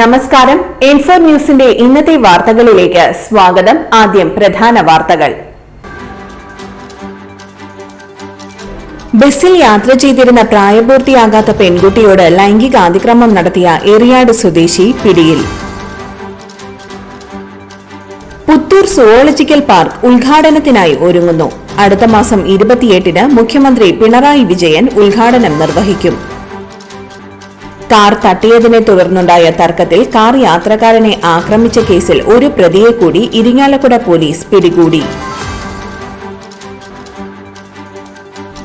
നമസ്കാരം. ഇൻഫോ ന്യൂസിന്റെ ഇന്നത്തെ വാർത്തകളിലേക്ക് സ്വാഗതം. ആദ്യം പ്രധാന വാർത്തകൾ. ബസ്സിൽ യാത്ര ചെയ്തിരുന്ന പ്രായപൂർത്തിയാകാത്ത പെൺകുട്ടിയോട് ലൈംഗിക അതിക്രമം നടത്തിയ എറിയാട് സ്വദേശി പിടിയിൽ. പുത്തൂർ സുവോളജിക്കൽ പാർക്ക് ഉദ്ഘാടനത്തിനായി ഒരുങ്ങുന്നു. അടുത്ത മാസം ഇരുപത്തിയെട്ടിന് മുഖ്യമന്ത്രി പിണറായി വിജയൻ ഉദ്ഘാടനം നിർവഹിക്കും. കാർ തട്ടിയതിനെ തുടർന്നുണ്ടായ തർക്കത്തിൽ കാർ യാത്രക്കാരനെ ആക്രമിച്ച കേസിൽ ഒരു പ്രതിയെ കൂടി ഇരിങ്ങാലക്കുട പോലീസ് പിടികൂടി.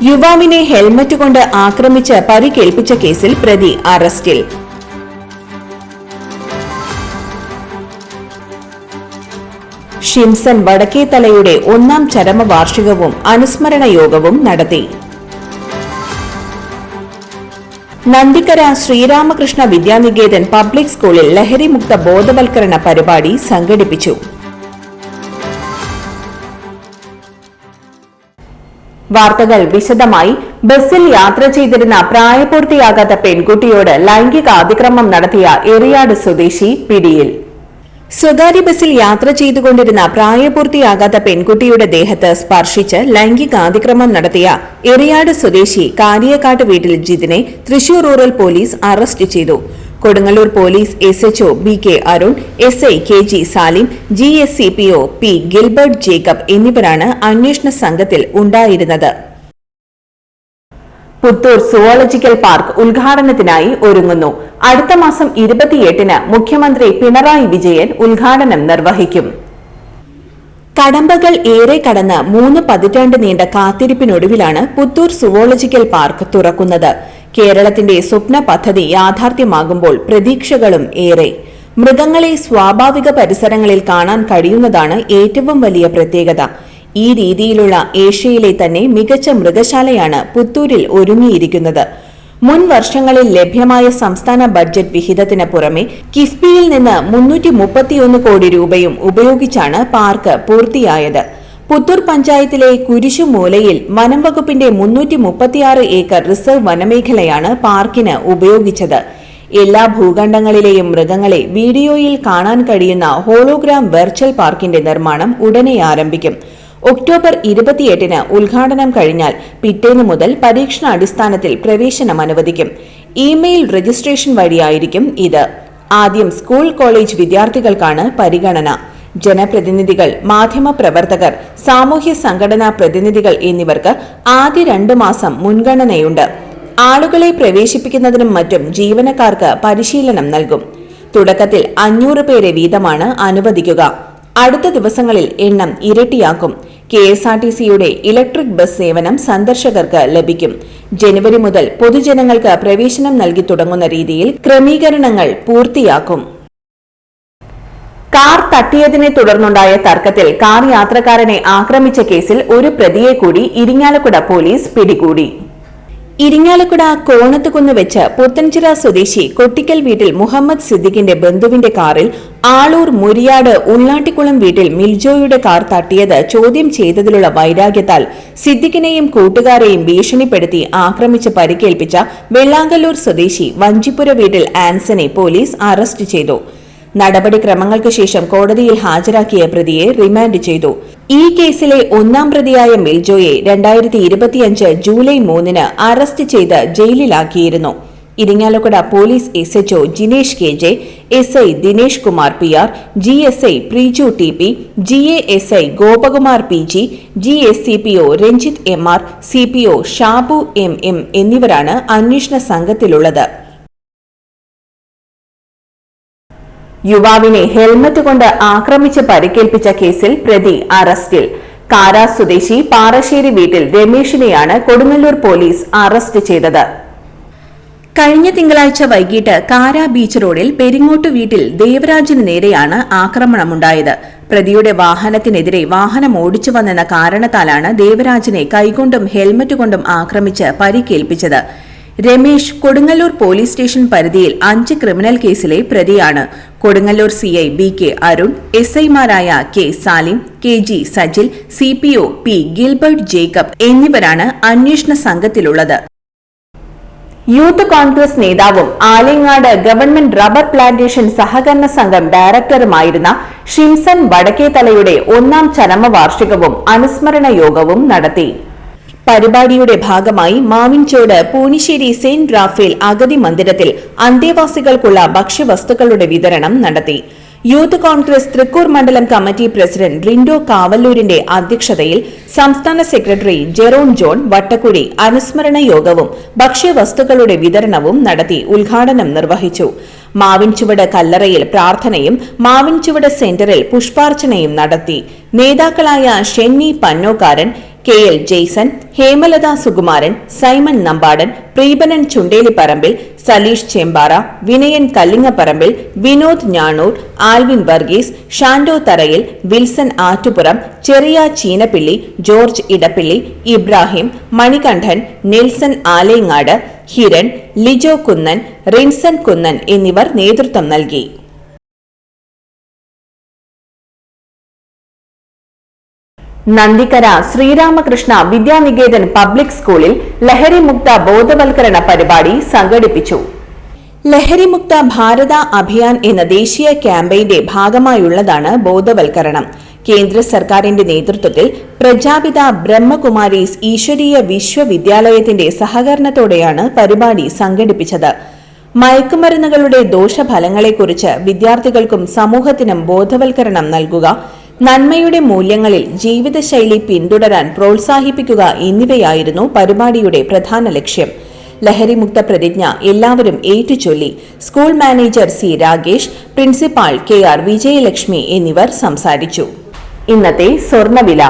യുവാവിനെ ഹെൽമറ്റ് കൊണ്ട് ആക്രമിച്ച് പരിക്കേൽപ്പിച്ച കേസിൽ പ്രതി അറസ്റ്റിൽ. ഷിംസൺ വടക്കേത്തലയുടെ ഒന്നാം ചരമവാർഷികവും അനുസ്മരണ യോഗവും നടത്തി. നന്ദിക്കര ശ്രീരാമകൃഷ്ണ വിദ്യാനികേതൻ പബ്ലിക് സ്കൂളിൽ ലഹരിമുക്ത ബോധവൽക്കരണ പരിപാടി സംഘടിപ്പിച്ചു. വാർത്തകൾ വിശദമായി. ബസ്സിൽ യാത്ര ചെയ്തിരുന്ന പ്രായപൂർത്തിയാകാത്ത പെൺകുട്ടിയോട് ലൈംഗിക അതിക്രമം നടത്തിയ എറിയാട് സ്വദേശി പിടിയിൽ. സ്വകാര്യ ബസ്സിൽ യാത്ര ചെയ്തുകൊണ്ടിരുന്ന പ്രായപൂർത്തിയാകാത്ത പെൺകുട്ടിയുടെ ദേഹത്ത് സ്പർശിച്ച് ലൈംഗികാതിക്രമം നടത്തിയ എറിയാട് സ്വദേശി കാരിയക്കാട്ട് വീട്ടിൽ ജിതിനെ തൃശൂർ റൂറൽ പോലീസ് അറസ്റ്റ് ചെയ്തു. Kodungallur police S HO B K Arun S I K G Salim G S C P O P Gilbert Jacob എന്നിവരാണ് അന്വേഷണ സംഘത്തിൽ ഉണ്ടായിരുന്നത്. പുത്തൂർ സുവോളജിക്കൽ പാർക്ക് ഉദ്ഘാടനത്തിനായി ഒരുങ്ങുന്നു. അടുത്ത മാസം ഇരുപത്തിയെട്ടിന് മുഖ്യമന്ത്രി പിണറായി വിജയൻ ഉദ്ഘാടനം നിർവഹിക്കും. കടമ്പകൾ ഏറെ കടന്ന് മൂന്ന് പതിറ്റാണ്ട് നീണ്ട കാത്തിരിപ്പിനൊടുവിലാണ് പുത്തൂർ സുവോളജിക്കൽ പാർക്ക് തുറക്കുന്നത്. കേരളത്തിന്റെ സ്വപ്ന പദ്ധതി യാഥാർത്ഥ്യമാകുമ്പോൾ പ്രതീക്ഷകളും ഏറെ. മൃഗങ്ങളെ സ്വാഭാവിക പരിസരങ്ങളിൽ കാണാൻ കഴിയുന്നതാണ് ഏറ്റവും വലിയ പ്രത്യേകത. ഈ രീതിയിലുള്ള ഏഷ്യയിലെ തന്നെ മികച്ച മൃഗശാലയാണ് പുത്തൂരിൽ ഒരുങ്ങിയിരിക്കുന്നത്. മുൻ വർഷങ്ങളിൽ ലഭ്യമായ സംസ്ഥാന ബഡ്ജറ്റ് വിഹിതത്തിന് പുറമെ കിഫ്ബിയിൽ നിന്ന് മുന്നൂറ്റി മുപ്പത്തിയൊന്ന് കോടി രൂപയും ഉപയോഗിച്ചാണ് പാർക്ക് പൂർത്തിയായത്. പുത്തൂർ പഞ്ചായത്തിലെ കുരിശുമൂലയിൽ വനം വകുപ്പിന്റെ മുന്നൂറ്റി മുപ്പത്തിയാറ് ഏക്കർ റിസർവ് വനമേഖലയാണ് പാർക്കിന് ഉപയോഗിച്ചത്. എല്ലാ ഭൂഖണ്ഡങ്ങളിലെയും മൃഗങ്ങളെ വീഡിയോയിൽ കാണാൻ കഴിയുന്ന ഹോളോഗ്രാം വെർച്വൽ പാർക്കിന്റെ നിർമ്മാണം ഉടനെ ആരംഭിക്കും. ഒക്ടോബർ ഇരുപത്തിയെട്ടിന് ഉദ്ഘാടനം കഴിഞ്ഞാൽ പിറ്റേന്ന് മുതൽ പരീക്ഷണാടിസ്ഥാനത്തിൽ പ്രവേശനം അനുവദിക്കും. ഇമെയിൽ രജിസ്ട്രേഷൻ വഴിയായിരിക്കും ഇത്. ആദ്യം സ്കൂൾ കോളേജ് വിദ്യാർത്ഥികൾക്കാണ് പരിഗണന. ജനപ്രതിനിധികൾ മാധ്യമപ്രവർത്തകർ സാമൂഹ്യ സംഘടനാ പ്രതിനിധികൾ എന്നിവർക്ക് ആദ്യ രണ്ടു മാസം മുൻഗണനയുണ്ട്. ആളുകളെ പ്രവേശിപ്പിക്കുന്നതിനും മറ്റും ജീവനക്കാർക്ക് പരിശീലനം നൽകും. തുടക്കത്തിൽ അഞ്ഞൂറ് പേരെ വീതമാണ് അനുവദിക്കുക. അടുത്ത ദിവസങ്ങളിൽ എണ്ണം ഇരട്ടിയാക്കും. കെ എസ് ആർ ടി സിയുടെ ഇലക്ട്രിക് ബസ് സേവനം സന്ദർശകർക്ക് ലഭിക്കും. ജനുവരി മുതൽ പൊതുജനങ്ങൾക്ക് പ്രവേശനം നൽകി തുടങ്ങുന്ന രീതിയിൽ ക്രമീകരണങ്ങൾ പൂർത്തിയാക്കും. കാർ തട്ടിയതിനെ തുടർന്നുണ്ടായ തർക്കത്തിൽ കാർ യാത്രക്കാരനെ ആക്രമിച്ച കേസിൽ ഒരു പ്രതിയെ കൂടി ഇരിങ്ങാലക്കുട പോലീസ് പിടികൂടി. ഇരിങ്ങാലക്കുട കോണത്തുകുന്ന് വെച്ച് പുത്തൻചിറ സ്വദേശി കൊട്ടിക്കൽ വീട്ടിൽ മുഹമ്മദ് സിദ്ദിഖിന്റെ ബന്ധുവിന്റെ കാറിൽ ആളൂർ മുരിയാട് ഉള്ളാട്ടിക്കുളം വീട്ടിൽ മിൽജോയുടെ കാർ തട്ടിയത് ചോദ്യം ചെയ്തതിലുള്ള വൈരാഗ്യത്താൽ സിദ്ദിഖിനെയും കൂട്ടുകാരെയും ഭീഷണിപ്പെടുത്തി ആക്രമിച്ച് പരിക്കേൽപ്പിച്ച വെള്ളാങ്കല്ലൂർ സ്വദേശി വഞ്ചിപ്പുര വീട്ടിൽ ആൻസനെ പോലീസ് അറസ്റ്റ് ചെയ്തു. നടപടിക്രമങ്ങൾക്ക് ശേഷം കോടതിയിൽ ഹാജരാക്കിയ പ്രതിയെ റിമാൻഡ് ചെയ്തു. ഈ കേസിലെ ഒന്നാം പ്രതിയായ മിൽജോയെ രണ്ടായിരത്തി ഇരുപത്തിയഞ്ച് ജൂലൈ മൂന്നിന് അറസ്റ്റ് ചെയ്ത് ജയിലിലാക്കിയിരുന്നു. Irinjalakuda police S HO Jinesh K J S I Dinesh Kumar P R G S I Preeju T P G A S I Gopakumar P G G S C P O Ranjith M R C P O Shabu M M എന്നിവരാണ് അന്വേഷണ സംഘത്തിലുള്ളത്. യുവാവിനെ helmet കൊണ്ട് ആക്രമിച്ച് പരിക്കേൽപ്പിച്ച കേസിൽ പ്രതി അറസ്റ്റിൽ. കാരാ സ്വദേശി പാറശ്ശേരി വീട്ടിൽ രമേഷിനെയാണ് കൊടുങ്ങല്ലൂർ പോലീസ് അറസ്റ്റ് ചെയ്തത്. കഴിഞ്ഞ തിങ്കളാഴ്ച വൈകിട്ട് കാരാ ബീച്ച് റോഡിൽ പെരിങ്ങോട്ട് വീട്ടിൽ ദേവരാജിന് നേരെയാണ് ആക്രമണമുണ്ടായത്. പ്രതിയുടെ വാഹനത്തിനെതിരെ വാഹനം ഓടിച്ചു വന്നെന്ന കാരണത്താലാണ് ദേവരാജിനെ കൈകൊണ്ടും ഹെൽമറ്റ് കൊണ്ടും ആക്രമിച്ച് പരിക്കേൽപ്പിച്ചത്. രമേശ് കൊടുങ്ങല്ലൂർ പോലീസ് സ്റ്റേഷൻ പരിധിയിൽ അഞ്ച് ക്രിമിനൽ കേസിലെ പ്രതിയാണ്. Kodungallur CI B K Arun S ഐമാരായ K Salim K G Sajil C P O P Gilbert Jacob എന്നിവരാണ് അന്വേഷണ സംഘത്തിലുള്ളത്. യൂത്ത് കോൺഗ്രസ് നേതാവും ആലങ്ങാട് ഗവൺമെന്റ് റബ്ബർ പ്ലാന്റേഷൻ സഹകരണ സംഘം ഡയറക്ടറുമായിരുന്ന ഷിംസൺ വടക്കേതലയുടെ ഒന്നാം ചരമവാർഷികവും അനുസ്മരണ യോഗവും നടത്തി. പരിപാടിയുടെ ഭാഗമായി മാവിൻചോട് പൂണിശ്ശേരി സെന്റ് റാഫേൽ അഗതി മന്ദിരത്തിൽ അന്തേവാസികൾക്കുള്ള ഭക്ഷ്യവസ്തുക്കളുടെ വിതരണം നടത്തി. യൂത്ത് കോൺഗ്രസ് തൃക്കൂർ മണ്ഡലം കമ്മിറ്റി പ്രസിഡന്റ് റിൻഡോ കാവല്ലൂരിന്റെ അധ്യക്ഷതയിൽ സംസ്ഥാന സെക്രട്ടറി ജെറോൺ ജോൺ വട്ടക്കുഴി അനുസ്മരണ യോഗവും ഭക്ഷ്യവസ്തുക്കളുടെ വിതരണവും നടത്തി ഉദ്ഘാടനം നിർവഹിച്ചു. മാവിൻചുവട് കല്ലറയിൽ പ്രാർത്ഥനയും മാവിൻചുവട് സെന്ററിൽ പുഷ്പാർച്ചനയും നടത്തി. നേതാക്കളായ Shenny Pannokkaran K L Jaison Hemalatha Sukumaran Simon Nampadan Preepanan ചുണ്ടേലിപ്പറമ്പിൽ Saleesh Chembara Vinayan Kallingapparambil Vinod ഞാണൂർ Alvin Varghese Shando Tharayil Wilson Attupuram ചെറിയ ചീനപ്പിള്ളി ജോർജ് ഇടപ്പിള്ളി ഇബ്രാഹിം മണികണ്ഠൻ നെൽസൺ ആലേങ്ങാട് ഹിരൺ ലിജോ കുന്നൻ റിൻസൺ കുന്നൻ എന്നിവർ നേതൃത്വം നൽകി. നന്ദിക്കര ശ്രീരാമകൃഷ്ണ വിദ്യാനികേതൻ പബ്ലിക് സ്കൂളിൽ ലഹരിമുക്ത ബോധവൽക്കരണ പരിപാടി സംഘടിപ്പിച്ചു. ലഹരിമുക്ത ഭാരത അഭിയാൻ എന്ന ദേശീയ ക്യാമ്പയിന്റെ ഭാഗമായുള്ളതാണ് ബോധവൽക്കരണം. കേന്ദ്ര സർക്കാരിന്റെ നേതൃത്വത്തിൽ പ്രജാപിത ബ്രഹ്മകുമാരീസ് ഈശ്വരീയ വിശ്വവിദ്യാലയത്തിന്റെ സഹകരണത്തോടെയാണ് പരിപാടി സംഘടിപ്പിച്ചത്. മയക്കുമരുന്നുകളുടെ ദോഷഫലങ്ങളെക്കുറിച്ച് വിദ്യാർത്ഥികൾക്കും സമൂഹത്തിനും ബോധവൽക്കരണം നൽകുക നന്മയുടെ മൂല്യങ്ങളിൽ ജീവിതശൈലി പിന്തുടരാൻ പ്രോത്സാഹിപ്പിക്കുക എന്നിവയായിരുന്നു പരിപാടിയുടെ പ്രധാന ലക്ഷ്യം. ലഹരിമുക്ത പ്രതിജ്ഞ എല്ലാവരും ഏറ്റുചൊല്ലി. School manager C Ragesh principal K R Vijayalakshmi എന്നിവർ സംസാരിച്ചു. ഇന്നത്തെ സ്വർണവില.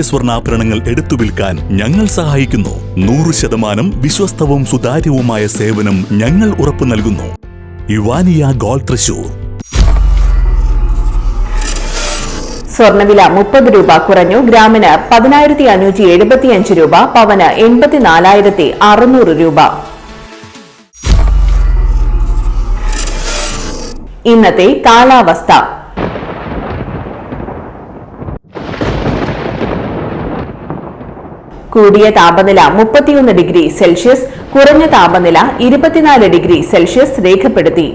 സ്വർണാഭരണങ്ങൾ എടുത്തു വിൽക്കാൻ ഞങ്ങൾ സഹായിക്കുന്നു. നൂറ് ശതമാനം വിശ്വസ്തവും സുതാര്യവുമായ സേവനം ഞങ്ങൾ ഉറപ്പു നൽകുന്നു. യുവാനിയ ഗോൾ തൃശൂർ. സ്വർണവില മുപ്പത് രൂപ കുറഞ്ഞു. ഗ്രാമിന് പതിനായിരത്തി അഞ്ഞൂറ്റി എഴുപത്തിയഞ്ച് രൂപ പവന് എൺപത്തിനാലായിരത്തി അറുന്നൂറ് രൂപ. ഇന്നത്തെ കാലാവസ്ഥ. കൂടിയ താപനില മുപ്പത്തിയൊന്ന് ഡിഗ്രി സെൽഷ്യസ് കുറഞ്ഞ താപനില ഇരുപത്തിനാല് ഡിഗ്രി സെൽഷ്യസ് രേഖപ്പെടുത്തി.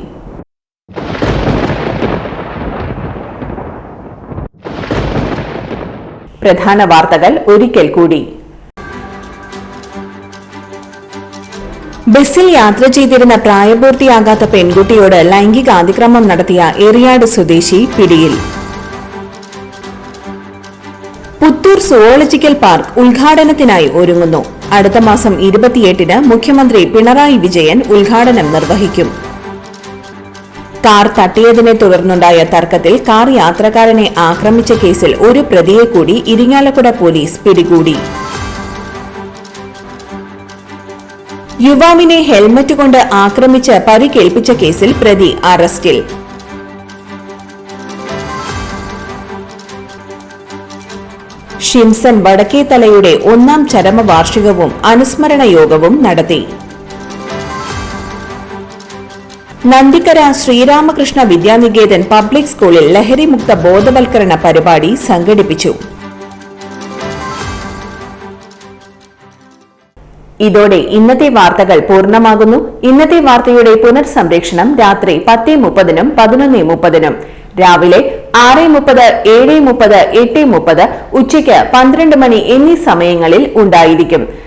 പ്രധാന വാർത്തകൾ ഒരിക്കൽ കൂടി. ബസ്സിൽ യാത്ര ചെയ്തിരുന്ന പ്രായപൂർത്തിയാകാത്ത പെൺകുട്ടിയോട് ലൈംഗിക അതിക്രമം നടത്തിയ എറിയാട് സ്വദേശി പിടിയിൽ. പുത്തൂർ സുവോളജിക്കൽ പാർക്ക് ഉദ്ഘാടനത്തിനായി ഒരുങ്ങുന്നു. അടുത്ത മാസം ഇരുപത്തിയെട്ടിന് മുഖ്യമന്ത്രി പിണറായി വിജയൻ ഉദ്ഘാടനം നിർവഹിക്കും. കാർ തട്ടിയതിനെ തുടർന്നുണ്ടായ തർക്കത്തിൽ കാർ യാത്രക്കാരനെ ആക്രമിച്ച കേസിൽ ഒരു പ്രതിയെ കൂടി ഇരിങ്ങാലക്കുട പോലീസ് പിടികൂടി. യുവാവിനെ ഹെൽമറ്റ് കൊണ്ട് ആക്രമിച്ച് പരിക്കേൽപ്പിച്ച കേസിൽ പ്രതി അറസ്റ്റിൽ. ഷിംസൺ വടക്കേത്തലയുടെ ഒന്നാം ചരമവാർഷികവും അനുസ്മരണ യോഗവും നടത്തി. നന്ദിക്കര ശ്രീരാമകൃഷ്ണ വിദ്യാനികേതൻ പബ്ലിക് സ്കൂളിൽ ലഹരിമുക്ത ബോധവൽക്കരണ പരിപാടി സംഘടിപ്പിച്ചു. ഇതോടെ ഇന്നത്തെ വാർത്തകൾ പൂർണമാകുന്നു. ഇന്നത്തെ വാർത്തയുടെ പുനർസംപ്രേഷണം രാത്രി പത്ത് മുപ്പതിനും പതിനൊന്ന് മുപ്പതിനും രാവിലെ ആറ് മുപ്പത് ഏഴ് മുപ്പത് എട്ട് മുപ്പത് ഉച്ചയ്ക്ക് പന്ത്രണ്ട് മണി എന്നീ സമയങ്ങളിൽ ഉണ്ടായിരിക്കും.